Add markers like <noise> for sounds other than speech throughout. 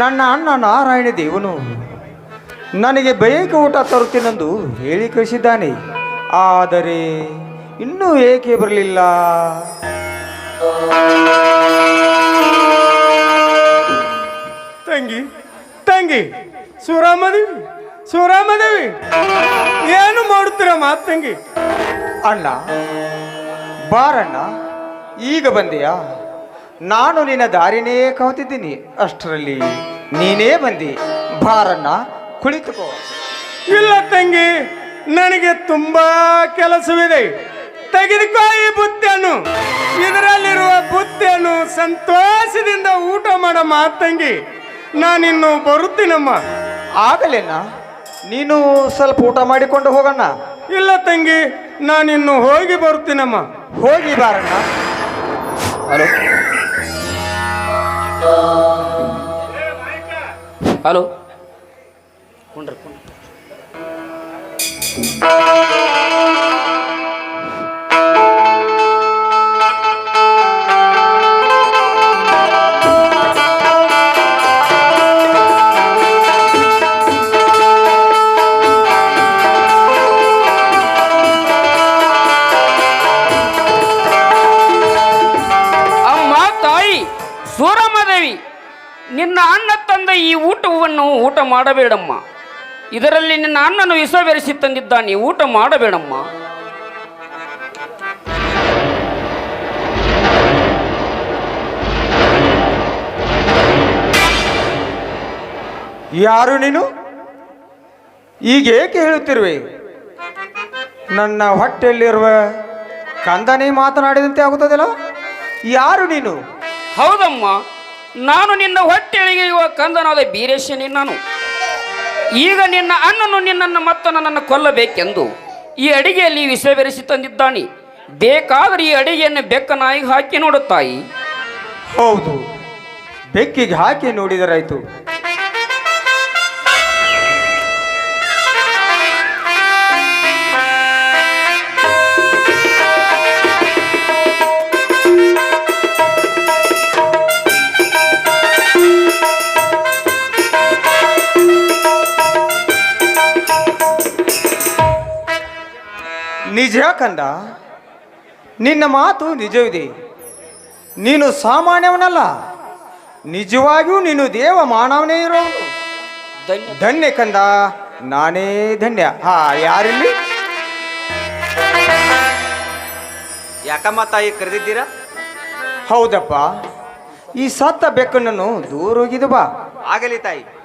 ನನ್ನ ಅಣ್ಣ ನಾರಾಯಣ ದೇವನು ನನಗೆ ಬೇಗ ಊಟ ತರುತ್ತೇನೆಂದು ಹೇಳಿ ಕಳಿಸಿದ್ದಾನೆ. ಆದರೆ ಇನ್ನೂ ಏಕೆ ಬರಲಿಲ್ಲ? ತಂಗಿ ತಂಗಿ ಸುರಾಮದೇವಿ ಸುರಾಮದೇವಿ ಏನು ಮಾಡುತ್ತೀರ ಮಾತಂಗಿ ತಂಗಿ? ಅಣ್ಣ ಬಾರಣ್ಣ ಈಗ ಬಂದೆಯಾ? ನಾನು ನಿನ್ನ ದಾರಿನೇ ಕಾವುತ್ತಿದ್ದೀನಿ ಅಷ್ಟರಲ್ಲಿ ನೀನೇ ಬಂದಿ. ಬಾರಣ್ಣ ಕುಳಿತುಕೋ. ಇಲ್ಲ ತಂಗಿ ನನಗೆ ತುಂಬಾ ಕೆಲಸವಿದೆ. ತೆಗೆದುಕೋ ಈ ಬುತ್ತಿಯನ್ನು. ಇದರಲ್ಲಿರುವ ಬುತ್ತಿಯನ್ನು ಸಂತೋಷದಿಂದ ಊಟ ಮಾಡಮ್ಮ ಮಾತ್ ತಂಗಿ. ನಾನಿನ್ನು ಬರುತ್ತೀನಮ್ಮ. ಆಗಲೇನ? ನೀನು ಸ್ವಲ್ಪ ಊಟ ಮಾಡಿಕೊಂಡು ಹೋಗಣ್ಣ. ಇಲ್ಲ ತಂಗಿ ನಾನಿನ್ನು ಹೋಗಿ ಬರುತ್ತೀನಮ್ಮ. ಹೋಗಿ ಬಾರಣ್ಣ. ಹಲೋ. ಹಲೋ. ಕುಂಡ್ರಿ ಕುಂಡ್ರಿ. ಸೂರಮ್ಮದೇವಿ ನಿನ್ನ ಅಣ್ಣ ತಂದ ಈ ಊಟವನ್ನು ಊಟ ಮಾಡಬೇಡಮ್ಮ. ಇದರಲ್ಲಿ ನಿನ್ನ ಅಣ್ಣನು ವಿಷ ಬೆರೆಸಿ ತಂದಿದ್ದಾನೆ ಊಟ ಮಾಡಬೇಡಮ್ಮ. ಯಾರು ನೀನು? ಈಗ ಏಕೆ ಹೇಳುತ್ತಿರುವೆ? ನನ್ನ ಹೊಟ್ಟೆಯಲ್ಲಿರುವ ಕಂದನೇ ಮಾತನಾಡಿದಂತೆ ಆಗುತ್ತದಲ್ಲ ಯಾರು ನೀನು? ಹೌದಮ್ಮ. ನಾನು ನಿನ್ನ ಹೊಟ್ಟೆಳಿಗೆಯುವ ಕಂದನಾದ ಬೀರೇಶನೇ ನಾನು ಈಗ ನಿನ್ನ ಅಣ್ಣನು ನಿನ್ನನ್ನು ಮತ್ತು ನನ್ನನ್ನು ಕೊಲ್ಲಬೇಕೆಂದು ಈ ಅಡಿಗೆಯಲ್ಲಿ ವಿಷ ಬೆರೆಸಿ ತಂದಿದ್ದಾನೆ. ಬೇಕಾದರೆ ಈ ಅಡಿಗೆಯನ್ನು ಬೆಕ್ಕ ನಾಯಿಗೆ ಹಾಕಿ ನೋಡುತ್ತಾಯಿ. ತಾಯಿ ಹೌದು, ಬೆಕ್ಕಿಗೆ ಹಾಕಿ ನೋಡಿದರಾಯ್ತು. ಕಂದ ನಿನ್ನ ಮಾತು ನಿಜವಿದೆ. ನೀನು ಸಾಮಾನ್ಯವನಲ್ಲ. ನಿಜವಾಗಿಯೂ ನೀನು ದೇವ ಮಾನವನೇ ಇರೋ. ಧನ್ಯ. ಧನ್ಯ ಕಂದ. ನಾನೇ ಧನ್ಯ. ಹಾ ಯಾರಿಲ್ಲಿ? ಯಾಕಮ್ಮ ತಾಯಿ ಕರೆದಿದ್ದೀರಾ? ಹೌದಪ್ಪ. ಈ ಸತ್ತ ಬೆಕ್ಕನನ್ನು ದೂರ ಹೋಗಿದ್ದು ಬಾ. ಆಗಲಿ ತಾಯಿ.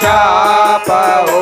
शापो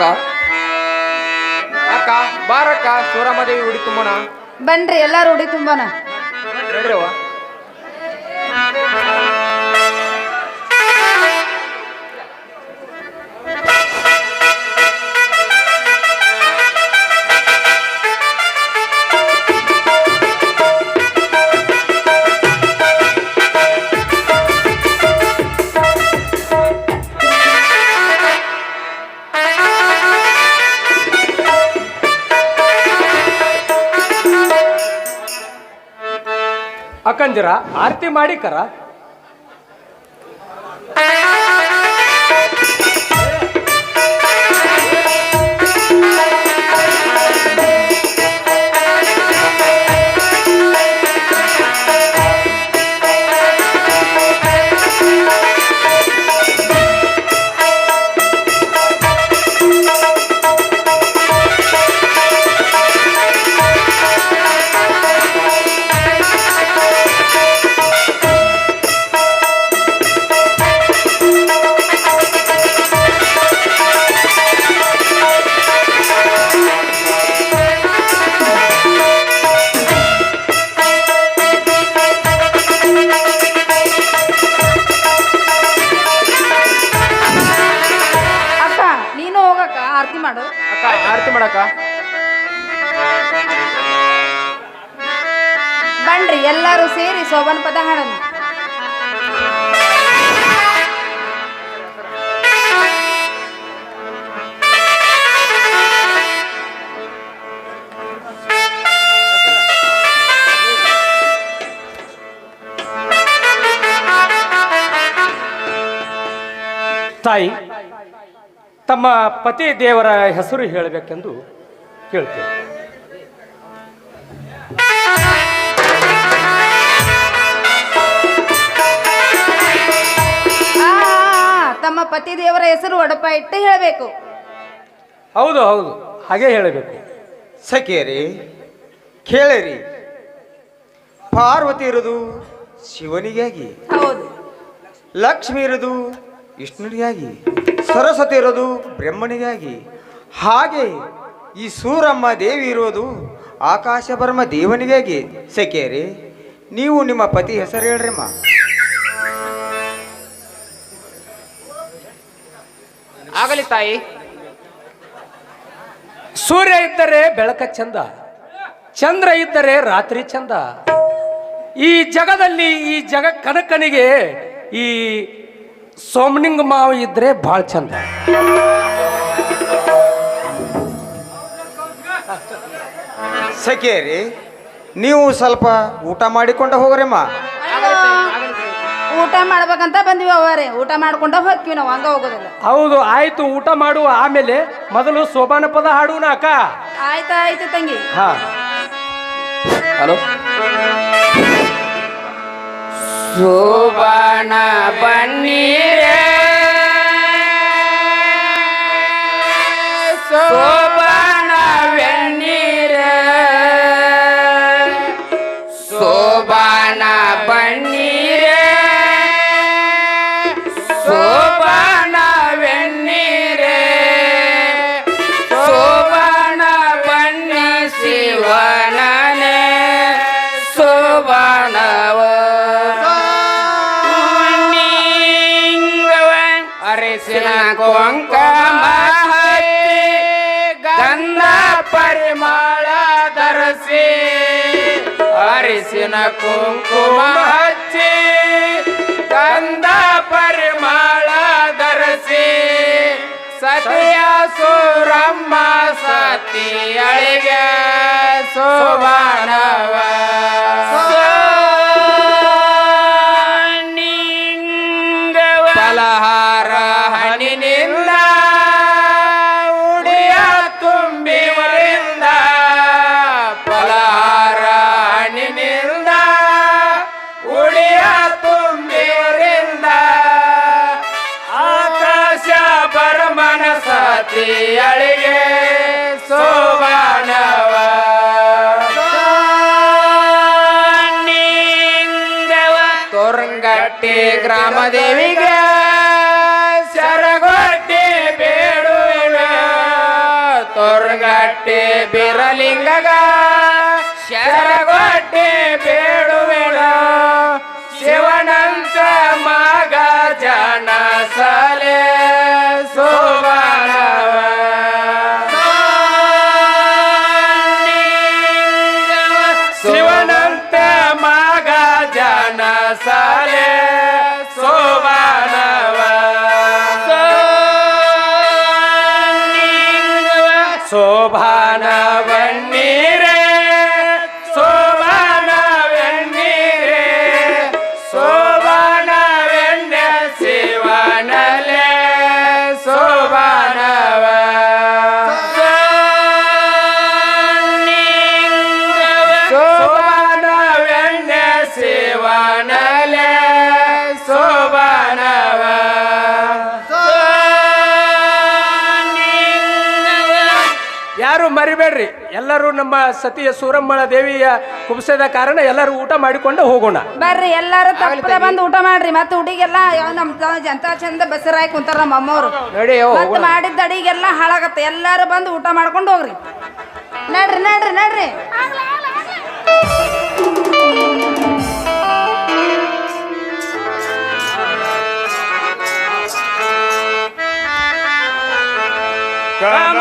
ಅಕ್ಕ ಅಕ್ಕ ಬಾರಕ್ಕ ಸೂರಮ್ಮದೇವಿ ಉಡಿ ತುಂಬೋಣ ಬನ್ರಿ ಎಲ್ಲಾರು ಉಡಿ ತುಂಬೋಣ ನಡ್ರಿ ಅವ್ವ ಅಕ್ಕಂಜರ ಆರತಿ ಮಾಡಿ ಬನ್ರಿ ಎಲ್ಲಾರು ಸೇರಿ ಸೋಬನ್ ಪದ ಹಾಡೋಣ. ತಾಯಿ ತಮ್ಮ ಪತಿ ದೇವರ ಹೆಸರು ಹೇಳಬೇಕೆಂದು ಕೇಳ್ತೇವೆ. ತಮ್ಮ ಪತಿ ದೇವರ ಹೆಸರು ಒಡಪ ಇಟ್ಟು ಹೇಳಬೇಕು. ಹೌದು ಹೌದು. ಹಾಗೆ ಹೇಳಬೇಕು. ಸಖಿಯರಿ ಕೇಳರಿ. ಪಾರ್ವತಿ ಇರೋದು ಶಿವನಿಗಾಗಿ. ಹೌದು. ಲಕ್ಷ್ಮಿ ಇರೋದು ವಿಷ್ಣುನಿಗಾಗಿ. ಸರಸ್ವತಿ ಇರೋದು ಬ್ರಹ್ಮನಿಗಾಗಿ. ಹಾಗೆ ಈ ಸೂರಮ್ಮ ದೇವಿ ಇರೋದು ಆಕಾಶ ಬರ್ಮ ದೇವನಿಗಾಗಿ ಸೆಕೇರಿ. ನೀವು ನಿಮ್ಮ ಪತಿ ಹೆಸರು ಹೇಳ್ರಮ್ಮ ಆಗಲಿ ತಾಯಿ. ಸೂರ್ಯ ಇದ್ದರೆ ಬೆಳಕ ಚಂದ ಚಂದ್ರ ಇದ್ದರೆ ರಾತ್ರಿ ಚಂದ. ಈ ಜಗದಲ್ಲಿ ಈ ಜಗ ಕನಕನಿಗೆ ಈ ಸೋಮನಿಂಗ ಮಾವ ಇದ್ರೆ ಭಾಳ ಚಂದ. ಸಖಿಯರಿ ನೀವು ಸ್ವಲ್ಪ ಊಟ ಮಾಡಿಕೊಂಡ ಹೋಗ್ರಮ್ಮ. ಊಟ ಮಾಡ್ಬೇಕಂತ ಬಂದ್ವಿ ಅವರೇ ಊಟ ಮಾಡ್ಕೊಂಡ ಹೋಗ್ತೀವಿ ನಾವು ಹಂಗ ಹೋಗೋದಿಲ್ಲ. ಹೌದು ಆಯ್ತು ಊಟ ಮಾಡುವ. ಆಮೇಲೆ ಮೊದಲು ಸೋಬಾನ ಪದ ಹಾಡುನ ಅಕ್ಕ. ಆಯ್ತಾ ಆಯ್ತು ತಂಗಿ. ಹಾ. ಹಲೋ. ಸೋಬಾನ ಬನ್ನಿ ಶೋಭಾನ ಅರಿಸಿನ ಕುಂಕುಮ ಹಚ್ಚಿ ಗಂಧ ಪರಿಮಳ ಧರಿಸಿ ಸತಿಯ ಸೂರಮ್ಮ ಸತಿಯಳಿಗೆ ಶೋಭಾನವ ಸತಿಯಳಿಗೆ ಸೋಬಾಣವ ತೋರಂಗಟ್ಟಿ ಗ್ರಾಮದೇವಿಗೆ ಸರಗೊಟ್ಟಿ ಬೇಡುವಿನ ಶರಗಟ್ಟಿ ಬಿರಲಿಂಗಗ साले सोमानव शोभा ಎಲ್ಲರೂ ನಮ್ಮ ಸತಿಯ ಸೂರಮ್ಮಳ ದೇವಿಯ ಕುಬ್ಸದ ಕಾರಣ ಎಲ್ಲರೂ ಊಟ ಮಾಡಿಕೊಂಡು ಹೋಗೋಣ. ಬರ್ರಿ ಎಲ್ಲಾರು ತಪ್ಪದೆ ಬಂದು ಊಟ ಮಾಡ್ರಿ. ಮತ್ತೆ ಹುಡುಗೆಲ್ಲ ನಮ್ಮ ನಮ್ ತ- ಜಂತ ಚಂದ ಬಸರಾಯಿ ಕುಂತಾರ ನಮ್ಮ ಅಮ್ಮವ್ರು ನೋಡಿ ಮತ್ತೆ ಮಾಡಿದ್ದ ಅಡಿಗೆಲ್ಲ ಹಾಳಾಗತ್ತೆ. ಎಲ್ಲಾರು ಬಂದು ಊಟ ಮಾಡ್ಕೊಂಡು ಹೋಗ್ರಿ. ನಡ್ರಿ ನಡ್ರಿ ನಡ್ರಿ. ಕಮಲ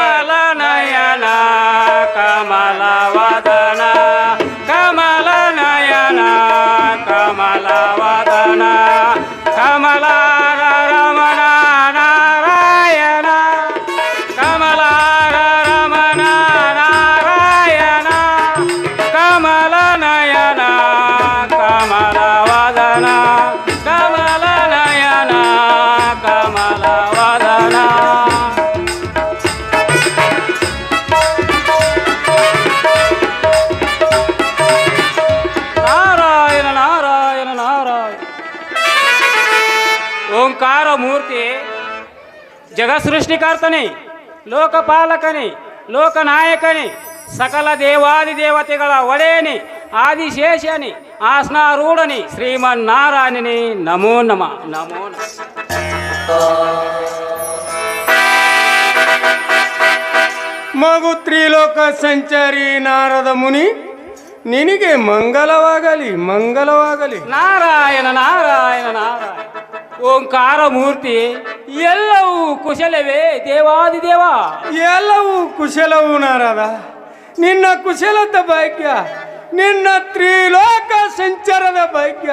ಜಗ ಸೃಷ್ಟಿಕರ್ತನೇ ಲೋಕಪಾಲಕನೇ ಲೋಕನಾಯಕನೇ ಸಕಲ ದೇವಾದಿ ದೇವತೆಗಳ ಒಡೆಯನೇ ಆದಿಶೇಷನಿ ಆಸನಾರೂಢನಿ ಶ್ರೀಮನ್ನಾರಾಯಣನೇ ನಮೋ ನಮ. ನಮೋ ನಮ. ಮಗು ತ್ರಿಲೋಕ ಸಂಚಾರಿ ನಾರದ ಮುನಿ ನಿನಗೆ ಮಂಗಲವಾಗಲಿ ಮಂಗಲವಾಗಲಿ. ನಾರಾಯಣ ನಾರಾಯಣ ನಾರಾಯಣ. ಓಂಕಾರ ಮೂರ್ತಿ ಎಲ್ಲವೂ ಕುಶಲವೇ ದೇವಾದಿ ದೇವ. ಎಲ್ಲವೂ ಕುಶಲವು ನಾರದ. ನಿನ್ನ ಕುಶಲದ ಭಾಗ್ಯ ನಿನ್ನ ತ್ರಿಲೋಕ ಸಂಚಾರದ ಭಾಗ್ಯ.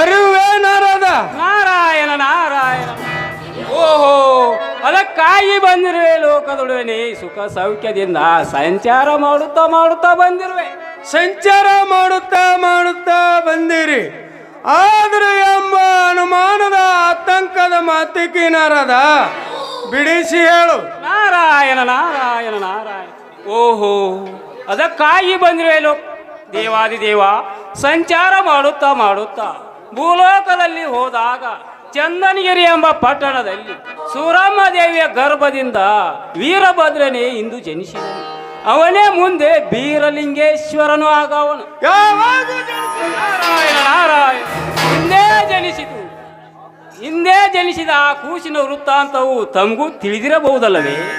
ಅರಿವೇ ನಾರದ. ನಾರಾಯಣ ನಾರಾಯಣ. ಓಹೋ ಅದಕ್ಕಾಗಿ ಬಂದಿರುವೆ ಲೋಕದೊಡನೆ ಸುಖ ಸೌಖ್ಯದಿಂದ ಸಂಚಾರ ಮಾಡುತ್ತಾ ಮಾಡುತ್ತಾ ಬಂದಿರುವೆ. ಸಂಚಾರ ಮಾಡುತ್ತಾ ಮಾಡುತ್ತಾ ಬಂದಿರಿ. ಆದ್ರೆ ಎಂಬ ಅನುಮಾನದ ಆತಂಕದ ಮಾತಿಗೆ ಕಿನಾರದ ಬಿಡಿಸಿ ಹೇಳು. ನಾರಾಯಣ ನಾರಾಯಣ ನಾರಾಯಣ. ಓಹೋ, ಅದಕ್ಕಾಗಿ ದೇವಾದಿ ದೇವ ಸಂಚಾರ ಮಾಡುತ್ತಾ ಮಾಡುತ್ತಾ ಭೂಲೋಕದಲ್ಲಿ ಹೋದಾಗ ಚಂದನಗಿರಿ ಎಂಬ ಪಟ್ಟಣದಲ್ಲಿ ಸೂರಮ್ಮ ದೇವಿಯ ಗರ್ಭದಿಂದ ವೀರಭದ್ರನೇ ಇಂದು ಜನಿಸಿದನು. ಅವನೇ ಮುಂದೆ ಬೀರಲಿಂಗೇಶ್ವರನು ಆಗವನು. ಹಿಂದೆ ಜನಿಸಿತು. ಹಿಂದೆ ಜನಿಸಿದ ಆ ಕೂಸಿನ ವೃತ್ತಾಂತವು ತಮಗೂ ತಿಳಿದಿರಬಹುದಲ್ಲವೇ?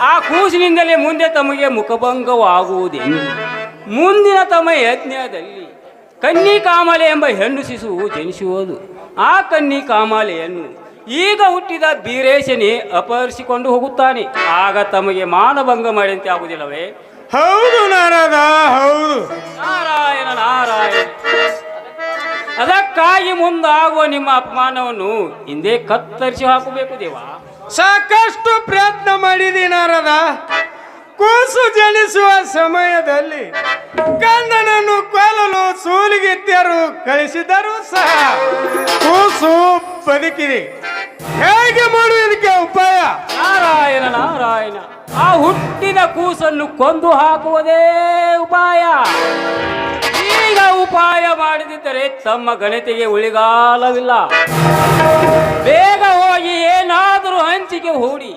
ಆ ಕೂಸಿನಿಂದಲೇ ಮುಂದೆ ತಮಗೆ ಮುಖಭಂಗವಾಗುವುದೆಂದು. ಮುಂದಿನ ತಮ್ಮ ಯಜ್ಞದಲ್ಲಿ ಕನ್ನಿ ಕಾಮಲೆ ಎಂಬ ಹೆಣ್ಣು ಶಿಶುವು ಜನಿಸುವುದು. ಆ ಕನ್ನಿ ಕಾಮಾಲೆಯನ್ನು ಈಗ ಹುಟ್ಟಿದ ಬೀರೇಶನಿ ಅಪಹರಿಸಿಕೊಂಡು ಹೋಗುತ್ತಾನೆ. ಆಗ ತಮಗೆ ಮಾನಭಂಗ ಮಾಡಿದಂತೆ ಆಗುವುದಿಲ್ಲವೇ? ಹೌದು ನಾರದ ಹೌದು. ನಾರಾಯಣ ನಾರಾಯಣ. ಅದಕ್ಕಾಗಿ ಮುಂದಾಗುವ ನಿಮ್ಮ ಅಪಮಾನವನ್ನು ಹಿಂದೆ ಕತ್ತರಿಸಿ ಹಾಕಬೇಕು ದೇವ. ಸಾಕಷ್ಟು ಪ್ರಯತ್ನ ಮಾಡಿದಿ ನಾರದ. ಕೂಸು ಜನಿಸುವ ಸಮಯದಲ್ಲಿ ಕಂದನನ್ನು ಕೊಲ್ಲಲು ಸೂಲಿಗಿತ್ಯರು ಕಳಿಸಿದರೂ ಸಹ ಕೂಸು ಬದುಕಿದೆ. ಹೇಗೆ ಮಾಡುವುದಕ್ಕೆ ಉಪಾಯ? ನಾರಾಯಣ ನಾರಾಯಣ. ಆ ಹುಟ್ಟಿದ ಕೂಸನ್ನು ಕೊಂದು ಹಾಕುವುದೇ ಉಪಾಯ. ಈಗ ಉಪಾಯ ಮಾಡದಿದ್ದರೆ ತಮ್ಮ ಗಣಿತಿಗೆ ಉಳಿಗಾಲವಿಲ್ಲ. ಬೇಗ ಹೋಗಿ ಏನಾದರೂ ಹಂಚಿಕೆ ಹೂಡಿ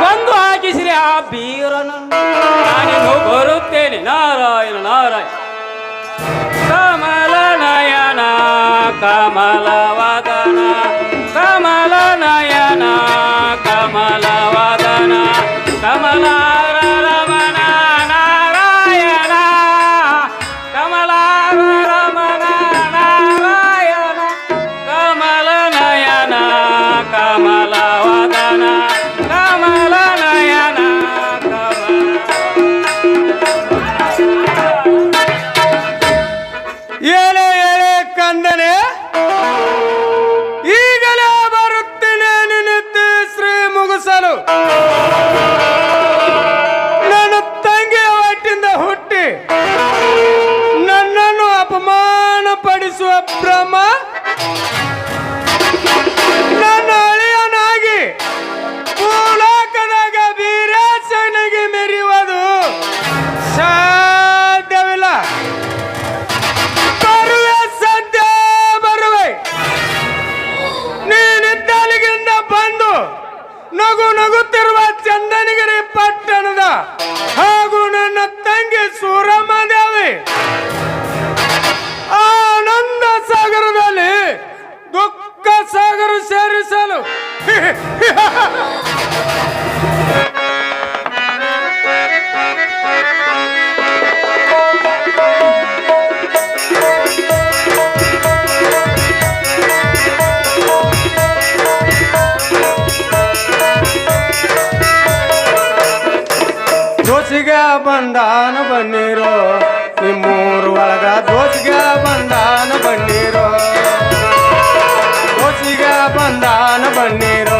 ಕೊಂದು ಹಾಕಿಸಿರಿ ಆ ಬೀರನನ್ನು. ನಾನೇನು ಬರುತ್ತೇನೆ. ನಾರಾಯಣ ನಾರಾಯಣ. ಕಮಲ ನಯನ ಕಮಲ ನಗು ನಗುತ್ತಿರುವ ಚಂದನಗಿರಿ ಪಟ್ಟಣದ ಹಾಗೂ ನನ್ನ ತಂಗಿ ಸೂರಮ್ಮದೇವಿ. ಆನಂದ ಸಾಗರದಲ್ಲಿ ದುಃಖ ಸಾಗರ ಸೇರಿಸಲು. <laughs> ಬಂದಾನ ಬನ್ನಿರೋ. ನಿಮ್ಮೂರು ಒಳಗ ದೋಸಿಗ ಬಂದಾನ ಬನ್ನಿರೋ. ದೋಸಿಗ ಬಂದಾನ ಬನ್ನಿರೋ.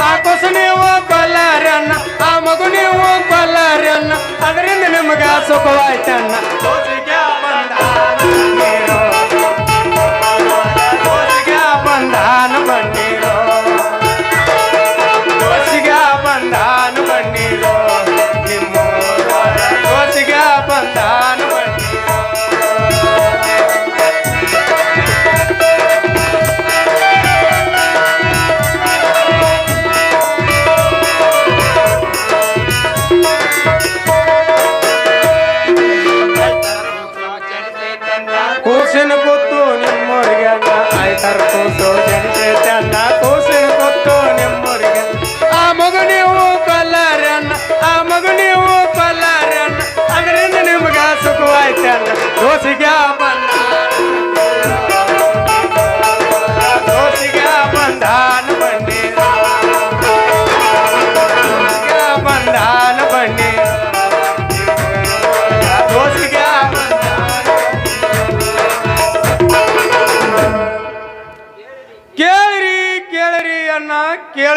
ಆ ಕೂಸು ನೀವು ಕೊಲ್ಲಾರನ್ನ ಆ ಮಗು ನೀವು ಕೊಲ್ಲಾರನ್ನ ಅದರಿಂದ ನಿಮಗೆ ಸುಖವಾಯ್ತನ್ನ.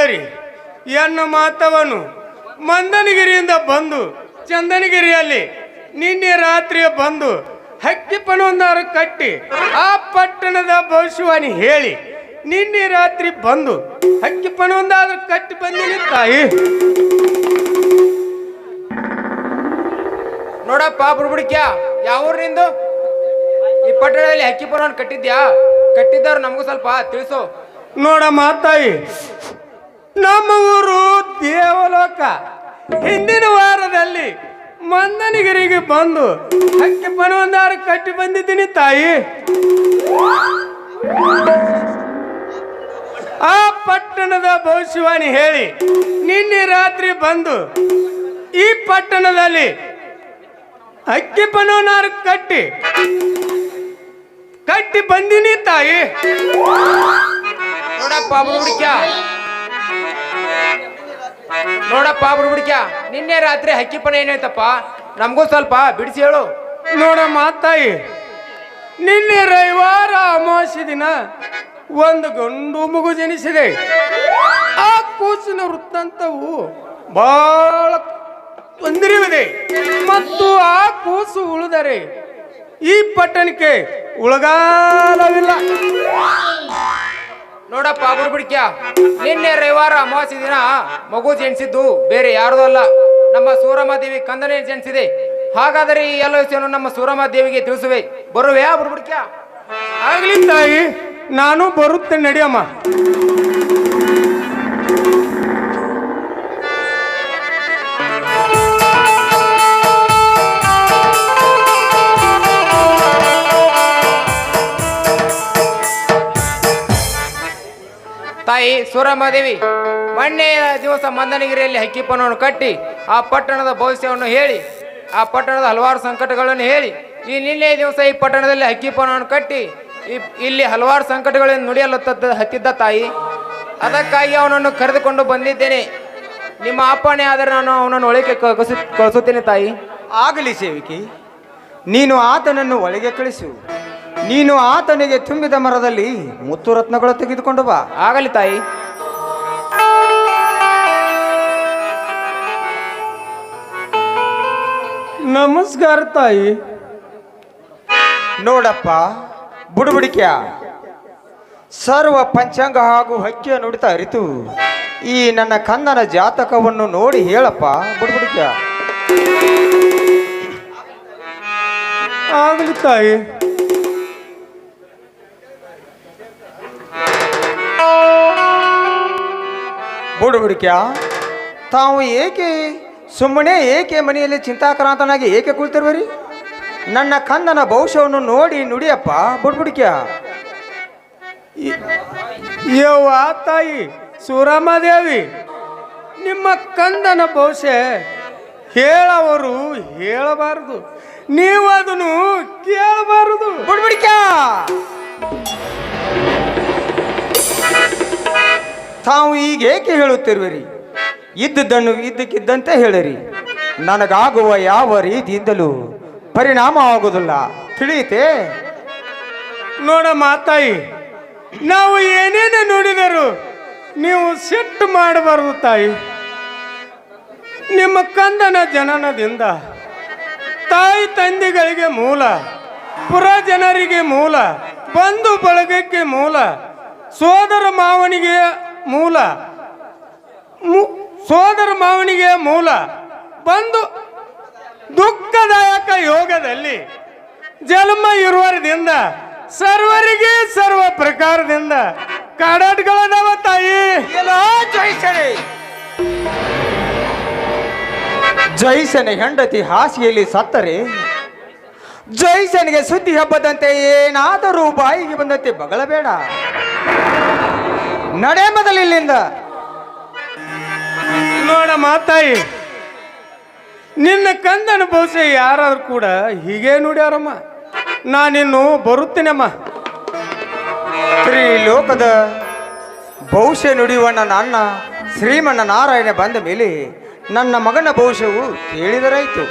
ಕೇಳಿರಿ ಎನ್ನ ಮಾತವನು? ಮಂದನಗಿರಿಯಿಂದ ಬಂದು ಚಂದನಗಿರಿಯಲ್ಲಿ ನಿನ್ನೆ ರಾತ್ರಿ ಬಂದು ಹಕ್ಕಿ ಪಣವೊಂದಾರು ಕಟ್ಟಿ ಆ ಪಟ್ಟಣದ ಭವಿಷ್ಯವಾಣಿ ಹೇಳಿ ನಿನ್ನೆ ರಾತ್ರಿ ಬಂದು ಹಕ್ಕಿ ಪಣವೊಂದಾದ್ರು ಕಟ್ಟಿ ಬಂದಿನಿ ತಾಯಿ ನೋಡಪ್ಪ ಬುಡ್ಬುಡಿಕ್ಯ ಯಾವ ಊರು ನಿಂದು? ಈ ಪಟ್ಟಣದಲ್ಲಿ ಹಕ್ಕಿ ಪುರವನ್ನು ಕಟ್ಟಿದ್ಯಾ? ಕಟ್ಟಿದ್ದವ್ರು ನಮಗೂ ಸ್ವಲ್ಪ ತಿಳಿಸು. ನೋಡಮ್ಮ ತಾಯಿ ನಮ್ಮ ಊರು ದೇವಲೋಕ. ಹಿಂದಿನ ವಾರದಲ್ಲಿ ಮಂದನಿಗರಿಗೆ ಬಂದು ಹಕ್ಕಿ ಪಣವೊಂದಾರು ಕಟ್ಟಿ ಬಂದಿದ್ದೀನಿ ತಾಯಿ. ಆ ಪಟ್ಟಣದ ಭವಿಷ್ಯವಾಣಿ ಹೇಳಿ ನಿನ್ನೆ ರಾತ್ರಿ ಬಂದು ಈ ಪಟ್ಟಣದಲ್ಲಿ ಅಕ್ಕಿ ಪನವನಾರು ಕಟ್ಟಿ ಕಟ್ಟಿ ಬಂದಿನಿ ತಾಯಿ. ನೋಡಪ್ಪ ಬುಡ್ಬುಡಿಕ್ಯ ನೋಡಪ್ಪ ಬುಡ್ಬುಡಿಕ್ಯ ನಿನ್ನೆ ರಾತ್ರಿ ಹಕ್ಕಿ ಪಣ ಏನಾಯ್ತಪ್ಪ? ನಮಗೂ ಸ್ವಲ್ಪ ಬಿಡಿಸಿ ಹೇಳು. ನೋಡಮ್ಮ ತಾಯಿ, ನಿನ್ನೆ ರವಿವಾರ ಅಮಾವಾಸ್ಯ ದಿನ ಒಂದು ಗಂಡು ಮಗು ಜನಿಸಿದೆ. ಆ ಕೂಸಿನ ವೃತ್ತಾಂತವು ಬಹಳ ತೊಂದರೆಯಿದೆ ಮತ್ತು ಆ ಕೂಸು ಉಳಿದರೆ ಈ ಪಟ್ಟಣಕ್ಕೆ ಉಳಗಾಲವಿಲ್ಲ. ನೋಡಪ್ಪ ಬುಡ್ಬುಡಿಕ್ಯ ನಿನ್ನೆ ರವಿವಾರ ಅಮಾವಾಸ್ಯ ದಿನ ಮಗು ಜನಿಸಿದ್ದು ಬೇರೆ ಯಾರ್ದು ಅಲ್ಲ. ನಮ್ಮ ಸೂರಮಾದೇವಿ ಕಂದನೆ ಜನಿಸಿದೆ. ಹಾಗಾದರೆ ಈ ಎಲ್ಲ ವಿಷಯವನ್ನು ನಮ್ಮ ಸೂರಮಾದೇವಿಗೆ ತಿಳಿಸುವೆ. ಬರುವೆಯಾ ಬಿಡ್ಕ್ಯಾ? ಆಗ್ಲಿ ತಾಯಿ, ನಾನು ಬರುತ್ತೆ ನಡಿಯಮ್ಮ. ತಾಯಿ ಸೂರಮ್ಮದೇವಿ ಮೊನ್ನೆ ದಿವಸ ಮಂದನಗಿರಿಯಲ್ಲಿ ಹಕ್ಕಿಪ್ಪನವನ್ನು ಕಟ್ಟಿ, ಆ ಪಟ್ಟಣದ ಭವಿಷ್ಯವನ್ನು ಹೇಳಿ, ಆ ಪಟ್ಟಣದ ಹಲವಾರು ಸಂಕಟಗಳನ್ನು ಹೇಳಿ, ಈ ನಿನ್ನೆ ದಿವಸ ಈ ಪಟ್ಟಣದಲ್ಲಿ ಹಕ್ಕಿಪ್ಪನವನ್ನು ಕಟ್ಟಿ ಇಲ್ಲಿ ಹಲವಾರು ಸಂಕಟಗಳನ್ನು ನುಡಿಯಲು ತದ್ದ- ಹತ್ತಿದ್ದ ತಾಯಿ. ಅದಕ್ಕಾಗಿ ಅವನನ್ನು ಕರೆದುಕೊಂಡು ಬಂದಿದ್ದೇನೆ. ನಿಮ್ಮ ಅಪ್ಪಣೆ ಆದರೆ ನಾನು ಅವನನ್ನು ಒಳಗೆ ಕಳಿಸಿ ಕಳಿಸುತ್ತೇನೆ ತಾಯಿ. ಆಗಲಿ ಸೇವಿಕೆ, ನೀನು ಆತನನ್ನು ಒಳಗೆ ಕಳಿಸು. ನೀನು ಆತನಿಗೆ ತುಂಬಿದ ಮರದಲ್ಲಿ ಮುತ್ತು ರತ್ನಗಳು ತೆಗೆದುಕೊಂಡು ಬಾ. ಆಗಲಿ ತಾಯಿ. ನಮಸ್ಕಾರ ತಾಯಿ. ನೋಡಪ್ಪ ಬುಡುಬುಡಿಕ್ಯ. ಸರ್ವ ಪಂಚಾಂಗ ಹಾಗೂ ಹಕ್ಕಿಯ ನುಡಿತ ಅರಿತು. ಈ ನನ್ನ ಕಂದನ ಜಾತಕವನ್ನು ನೋಡಿ ಹೇಳಪ್ಪ ಬುಡುಬುಡಿಕ್ಯ. ಆಗಲಿ ತಾಯಿ. ಬುಡುಬುಡಿಕ ತಾವು ಏಕೆ ಸುಮ್ಮನೆ ಏಕೆ ಮನೆಯಲ್ಲಿ ಚಿಂತಾಕ್ರಾಂತನಾಗಿ ಏಕೆ ಕುಳಿತಿರುವರಿ? ನನ್ನ ಕಂದನ ಭವಿಷ್ಯವನ್ನು ನೋಡಿ ನುಡಿಯಪ್ಪ ಬುಡ್ಬುಡಿಕ ಯವ್ವ ತಾಯಿ ಸೂರಮ್ಮದೇವಿ ನಿಮ್ಮ ಕಂದನ ಭವಿಷ್ಯ ಹೇಳವರು ಹೇಳಬಾರದು. ನೀವು ಅದನ್ನು ಕೇಳಬಾರದು. ಬುಡ್ಬುಡಿಕ ತಾವು ಈಗ ಏಕೆ ಹೇಳುತ್ತಿರುವಿರಿ? ಇದ್ದದ್ದನ್ನು ಇದ್ದಕ್ಕಿದ್ದಂತೆ ಹೇಳಿರಿ. ನನಗಾಗುವ ಯಾವ ರೀತಿಯಿಂದಲೂ ಪರಿಣಾಮ ಆಗುವುದಿಲ್ಲ ತಿಳಿಯುತ್ತೆ ನೋಡಮ್ಮ ತಾಯಿ ನಾವು ಏನೇನು ನೋಡಿದರು ನೀವು ಸಿಟ್ಟು ಮಾಡಬಾರದು ತಾಯಿ. ನಿಮ್ಮ ಕಂದನ ಜನನದಿಂದ ತಾಯಿ ತಂದೆಗಳಿಗೆ ಮೂಲ ಪುರ ಜನರಿಗೆ ಮೂಲ, ಬಂಧು ಬಳಗಕ್ಕೆ ಮೂಲ, ಸೋದರ ಮಾವನಿಗೆ ಮೂಲ. ಮು- ಸೋದರ ಮಾವನಿಗೆ ಮೂಲ. ಬಂದು ದುಃಖದಾಯಕ ಯೋಗದಲ್ಲಿ ಜನ್ಮ ಇರುವರದಿಂದ ಸರ್ವರಿಗೆ ಸರ್ವ ಪ್ರಕಾರದಿಂದ ಕಾಡಾಟ್ಗಳದಾವ ತಾಯಿ. ಜೈಸನೆ ಹೆಂಡತಿ ಹಾಸಿಗೆಯಲ್ಲಿ ಸತ್ತರೆ. ಜೈಸನಿಗೆ ಸುದ್ದಿ ಹಬ್ಬದಂತೆ ಏನಾದರೂ ಬಾಯಿಗೆ ಬಂದಂತೆ ಬಗಳಬೇಡ. ನಡೆ ಮೊದಲು ಇಲ್ಲಿಂದ. ನೋಡ ಮಾತಾಯಿ ನಿನ್ನ ಕಂದನ ಬಹುಶಃ ಯಾರಾದ್ರೂ ಕೂಡ ಹೀಗೆ ನೋಡ್ಯಾರಮ್ಮ. ನಾನಿನ್ನು ಬರುತ್ತೇನಮ್ಮ. ಲೋಕದ ಭವಿಷ್ಯ ನುಡಿಯುವ ನನ್ನ ಶ್ರೀಮಣ್ಣ ನಾರಾಯಣ ಬಂದ ಮೇಲೆ ನನ್ನ ಮಗನ ಭವಿಷ್ಯವು ಕೇಳಿದರಾಯಿತು